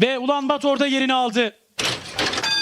Ve Ulan Bator'da yerini aldı.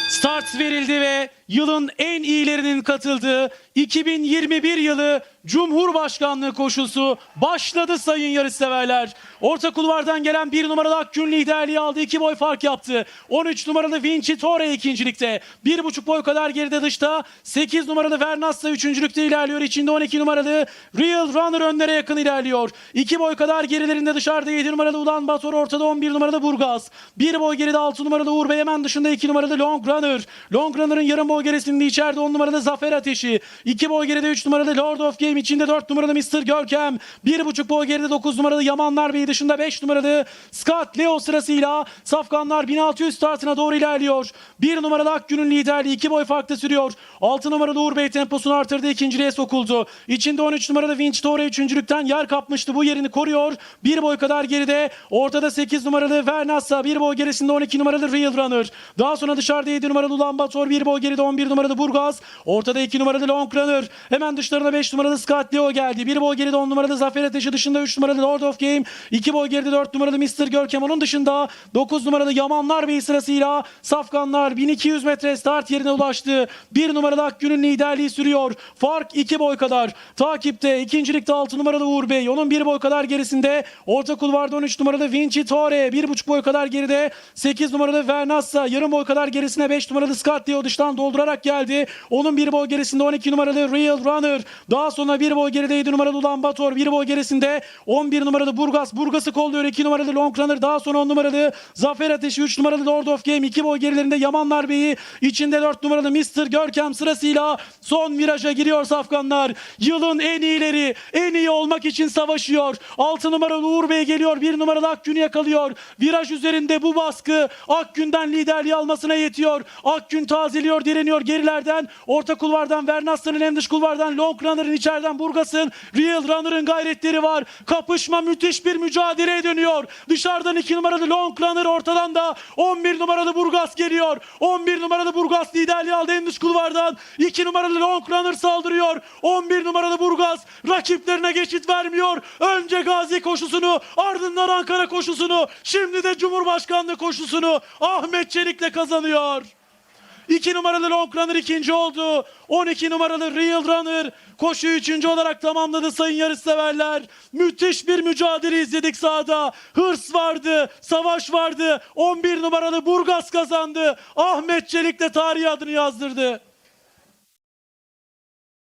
Start verildi ve yılın en iyilerinin katıldığı 2021 yılı Cumhurbaşkanlığı koşusu başladı sayın yarışseverler. Orta kulvardan gelen bir numaralı Akgün liderliği aldı. iki boy fark yaptı. 13 numaralı Vinci Torre ikincilikte. Bir buçuk boy kadar geride dışta. 8 numaralı Vernassa üçüncülükte ilerliyor. İçinde 12 numaralı Real Runner önlere yakın ilerliyor. 2 boy kadar gerilerinde dışarıda 7 numaralı Ulan Bator ortada 11 numaralı Burgaz. Bir boy geride 6 numaralı Uğur Bey hemen dışında 2 numaralı Long Runner. Long Runner'ın yarım boy gerisinde içeride 10 numaralı Zafer Ateşi. 2 boy geride 3 numaralı Lord of Game içinde 4 numaralı Mr. Görkem. 1,5 boy geride 9 numaralı Yamanlar Bey dışında 5 numaralı Scott Leo sırasıyla Safkanlar 1600 startına doğru ilerliyor. 1 numaralı Akgün'ün liderliği 2 boy farkta sürüyor. 6 numaralı Uğur Bey temposunu artırdı ikinciliğe sokuldu. İçinde 13 numaralı Vinç Torre üçüncülükten yer kapmıştı. Bu yerini koruyor. 1 boy kadar geride. Ortada 8 numaralı Vernassa. 1 boy gerisinde 12 numaralı Real Runner. Daha sonra dışarıda 7 numaralı Ulan Bator. 1 boy geride 11 numaralı Burgaz. Ortada 2 numaralı Long Runner. Hemen dışlarına 5 numaralı Scott Leo geldi. 1 boy geride 10 numaralı Zafer Ateşi dışında 3 numaralı Lord of Game. 2 boy geride 4 numaralı Mr. Görkem. Onun dışında 9 numaralı Yamanlar Bey sırasıyla Safkanlar 1200 metre start yerine ulaştı. 1 numaralı Akgün'ün liderliği sürüyor. Fark 2 boy kadar. Takipte ikincilikte 6 numaralı Uğur Bey. Onun 1 boy kadar gerisinde. Orta kulvarda 13 numaralı Vinci Torre. 1,5 boy kadar geride. 8 numaralı Vernassa. Yarım boy kadar gerisine 5 numaralı Scott Leo dıştan doldurarak geldi. Onun 1 boy gerisinde 12 numaralı Real Runner. Daha sonra 1 boy geride 7 numaralı Ulan Bator. 1 boy gerisinde 11 numaralı Burgas. Burgas'ı kolluyor 2 numaralı Long Runner. Daha sonra 10 numaralı Zafer Ateşi. 3 numaralı Lord of Game. 2 boy gerilerinde Yamanlar Bey'i. içinde 4 numaralı Mr. Görkem sırasıyla son viraja giriyor Safkanlar. Yılın en iyileri. En iyi olmak için savaşıyor. 6 numaralı Uğur Bey geliyor. 1 numaralı Akgün'ü yakalıyor. Viraj üzerinde bu baskı Akgün'den liderliği almasına yetiyor. Akgün tazeliyor, direniyor gerilerden. Orta kulvardan Vernassa'nın en dış kulvardan Long Runner'ın içeriden Burgas'ın Real Runner'ın gayretleri var. Kapışma müthiş bir mücadeleye dönüyor. Dışarıdan 2 numaralı Long Runner ortadan da 11 numaralı Burgas geliyor. 11 numaralı Burgas liderliği aldı en dış kulvardan. 2 numaralı Long Runner saldırıyor. 11 numaralı Burgas rakiplerine geçit vermiyor. Önce Gazi koşusunu ardından Ankara koşusunu şimdi de Cumhurbaşkanlığı koşusunu Ahmet Çelik'le kazanıyor. 2 numaralı Long Runner ikinci oldu. 12 numaralı Real Runner koşuyu üçüncü olarak tamamladı sayın yarışseverler. Müthiş bir mücadele izledik sahada. Hırs vardı, savaş vardı. 11 numaralı Burgas kazandı. Ahmet Çelik de tarihi adını yazdırdı.